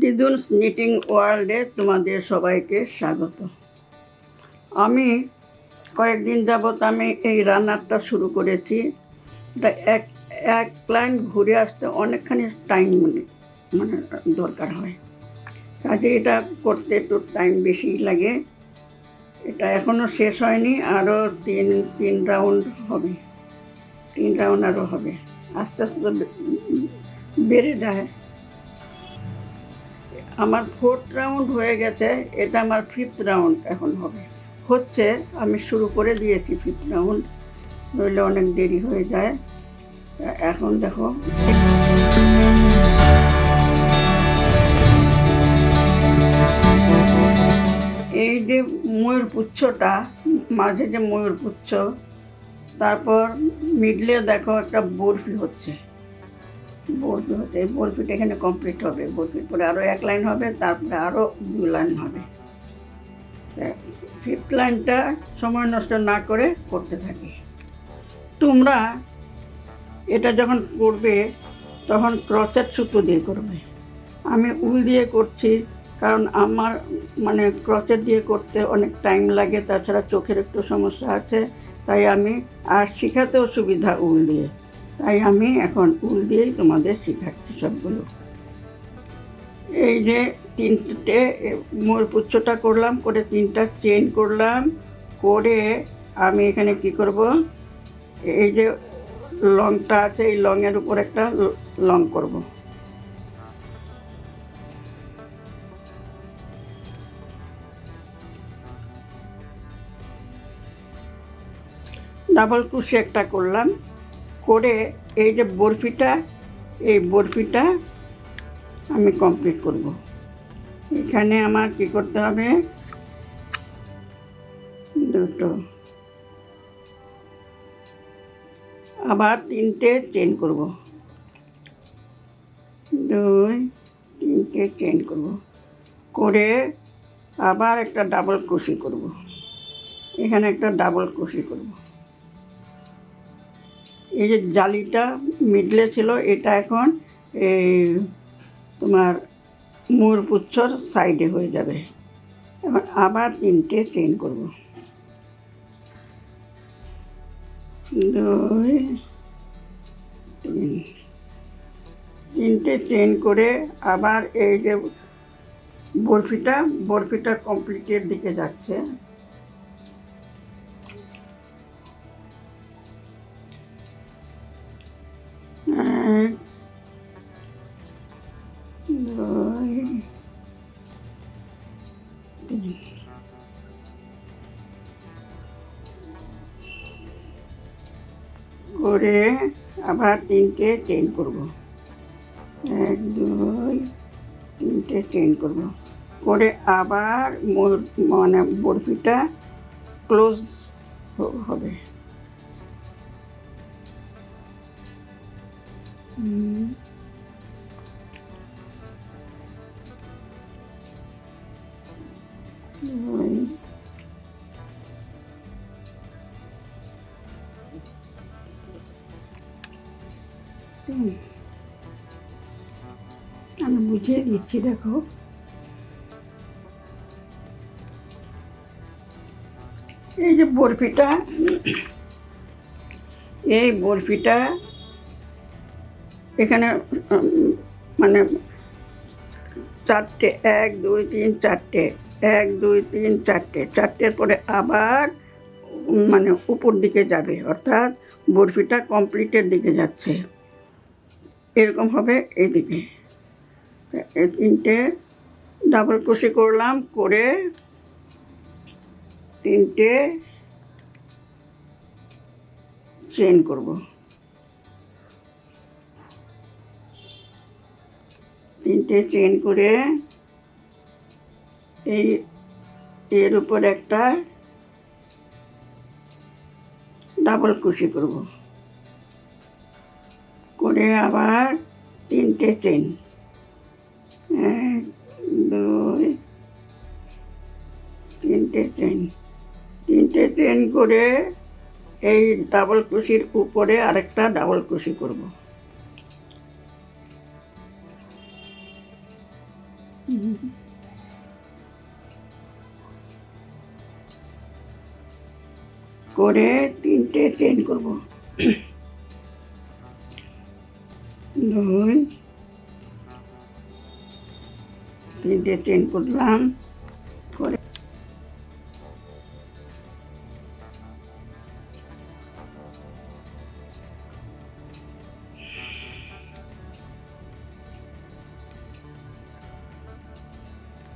দিদুলস knitting ওয়ার্ল্ডে তোমাদের সবাইকে স্বাগত। আমি কয়েকদিন যাবৎ আমি এই রান্নাটা শুরু করেছি। এটা এক এক ক্লায়েন্ট ঘুরে আসতে অনেকখানি টাইম মানে মানে দরকার হয়। কাজে এটা করতে একটু টাইম বেশি লাগে। এটা এখনও শেষ হয়নি, আরও তিন তিন রাউন্ড হবে। তিন রাউন্ড আরও হবে। আস্তে আস্তে বেড়ে যায়। আমার ফোর্থ রাউন্ড হয়ে গেছে, এটা আমার ফিফথ রাউন্ড এখন হবে। হচ্ছে, আমি শুরু করে দিয়েছি ফিফথ রাউন্ড নইলে অনেক দেরি হয়ে যায়। এখন দেখো। এই যে ময়ূর পুচ্ছটা, মাঝে যে ময়ূর পুচ্ছ, তারপর মিডলে দেখো একটা বরফি হচ্ছে। বরফি হতে বরফিটা এখানে কমপ্লিট হবে বরফির পরে আরও এক লাইন হবে, তারপরে আরও দু লাইন হবে। ফিফথ লাইনটা সময় নষ্ট না করে করতে থাকি। তোমরা এটা যখন করবে, তখন ক্রচের সুতো দিয়ে করবে। আমি উল দিয়ে করছি, কারণ আমার মানে ক্রচের দিয়ে করতে অনেক টাইম লাগে, তাছাড়া চোখের একটু সমস্যা আছে, তাই আমি আর শেখাতেও সুবিধা উল দিয়ে। তাই আমি এখন উল দিয়েই তোমাদের শেখাচ্ছি সবগুলো। এই যে তিনটে মোর পুচ্ছটা করলাম, করে তিনটা চেন করলাম, করে আমি এখানে কি করব? এই যে লংটা আছে, এই লংয়ের উপর একটা লং করব। ডাবল ক্রুশি একটা করলাম। করে এই যে বরফিটা, এই বরফিটা আমি কমপ্লিট করব। এখানে আমার কি করতে হবে? দুটো। আবার তিনটে চেন করব। দুই, তিনটে চেন করব। করে আবার একটা ডাবল ক্রুশি করব। এখানে একটা ডাবল ক্রুশি করব। এই যে জালিটা মিডলে ছিল, এটা এখন এই তোমার ময়ূরপুচ্ছর সাইডে হয়ে যাবে। এখন আবার তিনটে চেন করব। দুই, তিন। তিনটে চেন করে আবার এই যে বরফিটা বরফিটা কমপ্লিটের দিকে যাচ্ছে। আবার তিনটে চেন করব। এক, দুই, তিনটে চেন করব। করে আবার মানে বরফিটা ক্লোজ হবে। হুম। আমি বুঝিয়ে দিচ্ছি, দেখো। এই যে বরফিটা, এই বরফিটা এখানে মানে চারটে, এক, দুই, তিন, চারটে, এক, দুই, তিন, চারটে। চারটের পরে আবার মানে উপর দিকে যাবে, অর্থাৎ বরফিটা কমপ্লিটের দিকে যাচ্ছে। এরকম হবে এদিকে। তিনটে ডাবল ক্রোশি করলাম, করে তিনটে চেন করব। তিনটে চেন করে এই এর উপর একটা ডাবল ক্রোশি করব। করে আবার তিনটে চেন এক, দুই, তিনটে চেন তিনটে চেন করে এই ডাবল কুশির উপরে আরেকটা ডাবল কুশি করব। করে তিনটে চেন করব। দুই তিনটে চেন করলাম করে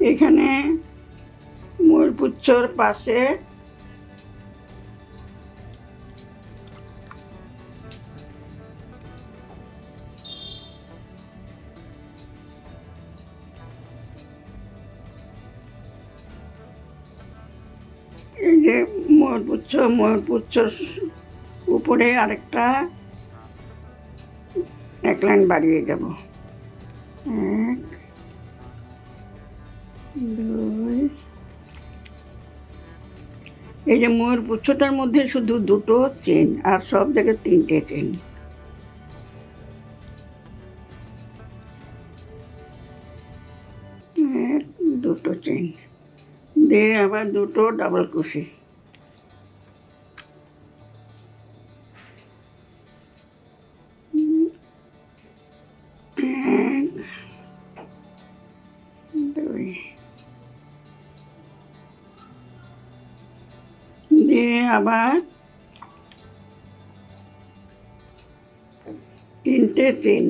এখানে ময়ূরপুচ্ছর পাশে ময়ূরপুচ্ছর উপরে আরেকটা এক লাইন বাড়িয়ে যাব এক, দুই। এই যে ময়ূর পুচ্ছটার মধ্যে শুধু দুটো চেন আর সব জায়গায় তিনটে চেন। দুটো চেন। দিয়ে আবার দুটো ডাবল কুশি আবার তিনটে চেন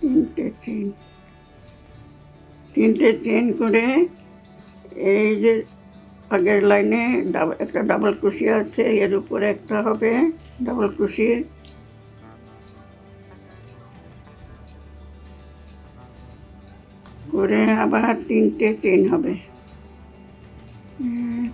তিনটে চেন তিনটে চেন করে এই যে আগের লাইনে একটা ডাবল কুশি আছে, এর উপরে একটা হবে ডাবল কুশি আবার তিনটে চেন হবে। এক,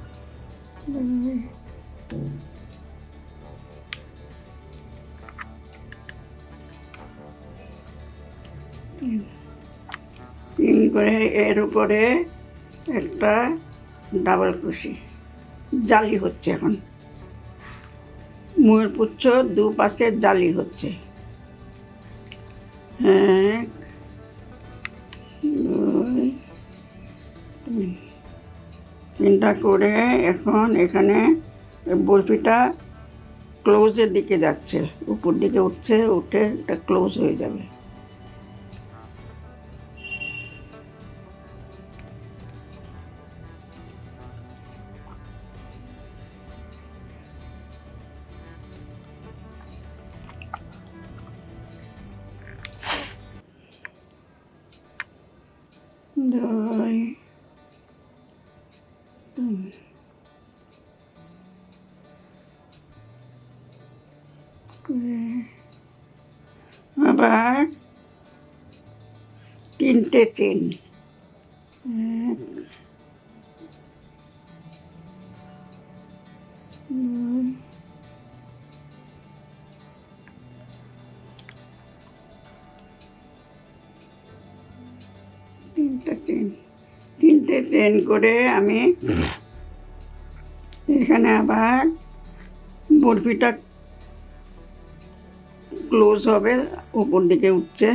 তিন। করে এর উপরে একটা ডাবল কুশি জালি হচ্ছে এখন। ময়ূরপুচ্ছ দুপাশে জালি হচ্ছে। এক তিনটা করে এখন এখানে বরফিটা ক্লোজের দিকে যাচ্ছে। উপর দিকে উঠছে, উঠে এটা ক্লোজ হয়ে যাবে। তিন করে আবার তিনটে চেন এক দুই তিনটে চেন তিনটে ট্রেন করে আমি এখানে আবার বরফিটা ক্লোজ হবে উপর দিকে উঠছে।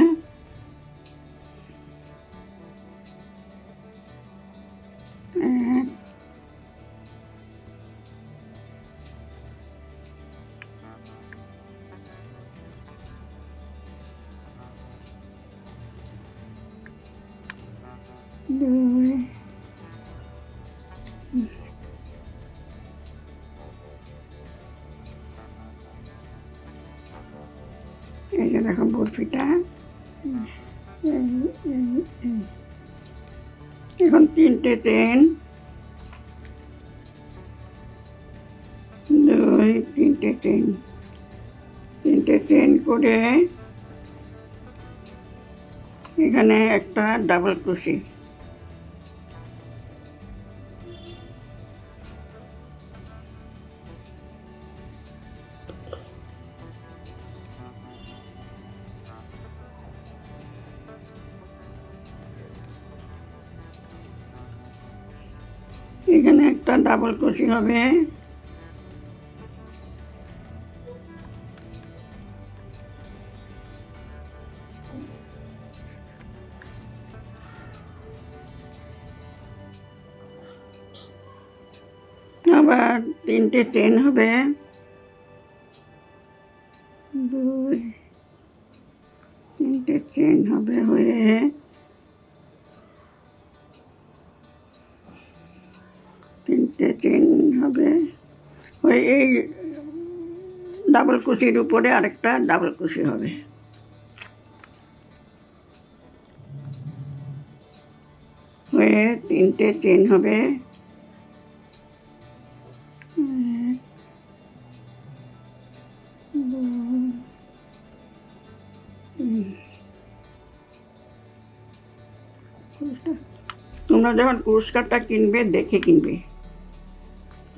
দুই দেখো বরফিটা। এখন তিনটে ট্রেন দুই, তিনটে ট্রেন তিনটে ট্রেন করে এখানে একটা ডাবল ক্রুশি কষি হবে। আবার তিনটে ট্রেন হবে। চেন হবে। ওই এই ডাবল কুশির উপরে আরেকটা ডাবল কুশি হবে। হয়ে তিনটে চেন হবে। তোমরা যখন পুরস্কারটা কিনবে, দেখে কিনবে।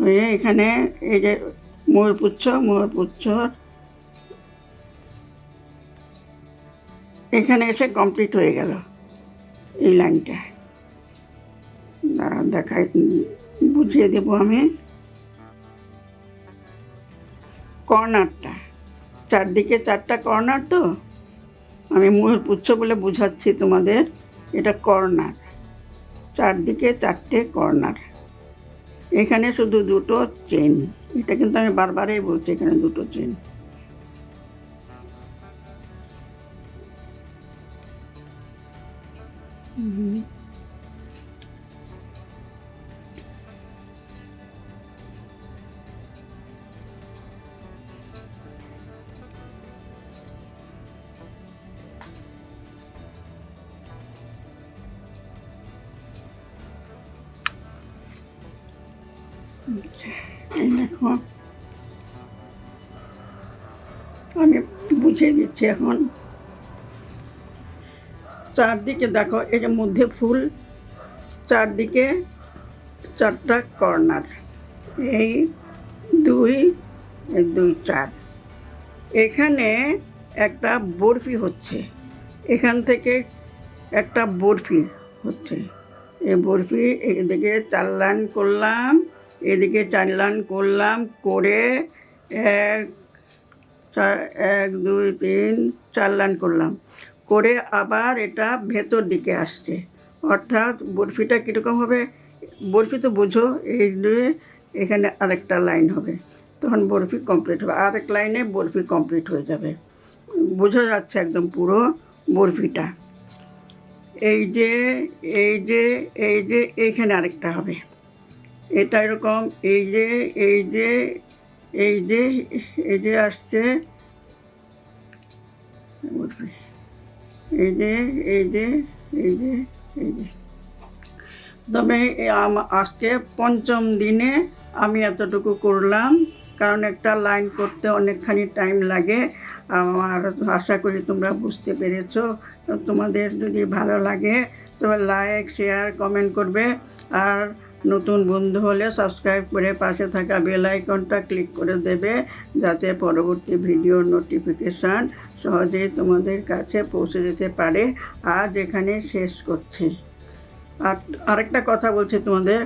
হয়ে এখানে এই যে ময়ূরপুচ্ছ ময়ূরপুচ্ছ এখানে এসে কমপ্লিট হয়ে গেল এই লাইনটা। দেখাই, বুঝিয়ে দেবো আমি। কর্নারটা, চারদিকে চারটা কর্নার তো? আমি ময়ূর পুচ্ছ বলে বোঝাচ্ছি তোমাদের, এটা কর্নার। চারদিকে চারটে কর্নার। এখানে শুধু দুটো চেন এটা কিন্তু আমি বারবারই বলছি এখানে দুটো চেন। দেখো, আমি বুঝিয়ে দিচ্ছি এখন। চারদিকে দেখো যে মধ্যে ফুল, চারদিকে চারটা কর্নার। এই দুই দুই, চার। এখানে একটা বরফি হচ্ছে। এখান থেকে একটা বরফি হচ্ছে। এই বরফি এদিকে চার লাইন করলাম। এদিকে চার করলাম করে এক এক, দুই, তিন চার লাইন করলাম। করে আবার এটা ভেতর দিকে আসছে। অর্থাৎ বরফিটা কীরকম হবে? বরফি তো বোঝো, এই দিয়ে এখানে আরেকটা লাইন হবে। তখন বরফি কমপ্লিট হবে। আরেক লাইনে বরফি কমপ্লিট হয়ে যাবে। বোঝা যাচ্ছে একদম পুরো বরফিটা। এই যে এই যে এই যে, এইখানে আরেকটা হবে। এটা এরকম, এই যে এই যে এই যে এই যে আসছে। এই যে এই যে এই যে এই যে। তবে আজকে পঞ্চম দিনে আমি এতটুকু করলাম, কারণ একটা লাইন করতে অনেকখানি টাইম লাগে। আমার আশা করি তোমরা বুঝতে পেরেছ। তোমাদের যদি ভালো লাগে, তবে লাইক, শেয়ার, কমেন্ট করবে। আর নতুন বন্ধু হলে সাবস্ক্রাইব করে পাশে থাকা বেল আইকনটা ক্লিক করে দেবে, যাতে পরবর্তী ভিডিও নোটিফিকেশান সহজেই তোমাদের কাছে পৌঁছে যেতে পারে। আজ এখানে শেষ করছি। আর আরেকটা কথা বলছি তোমাদের,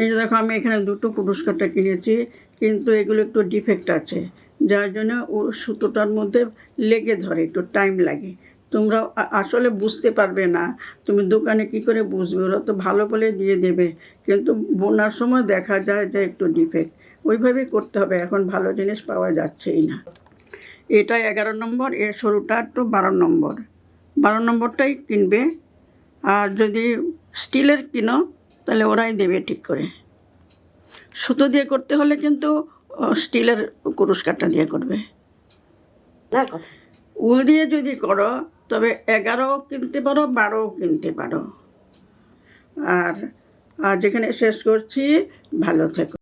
এই যে দেখো আমি এখানে দুটো পুরস্কারটা কিনেছি, কিন্তু এগুলো একটু ডিফেক্ট আছে, যার জন্য ও সুতোটার মধ্যে লেগে ধরে, একটু টাইম লাগে। তোমরা আসলে বুঝতে পারবে না। তুমি দোকানে কি করে বুঝবে? ওরা তো ভালো বলে দিয়ে দেবে। কিন্তু বোনার সময় দেখা যায় যে একটু ডিফেক্ট ওইভাবেই করতে হবে। এখন ভালো জিনিস পাওয়া যাচ্ছেই না। এটা এগারো নম্বর এর সরুটা তো বারো নম্বর। বারো নম্বরটাই কিনবে। আর যদি স্টিলের কিনো তাহলে ওরাই দেবে ঠিক করে। সুতো দিয়ে করতে হলে কিন্তু স্টিলের পুরস্কারটা দিয়ে করবে। না কথা। উল দিয়ে যদি করো তবে এগারোও কিনতে পারো বারোও কিনতে পারো। আর যেখানে শেষ করছি ভালো থেকো।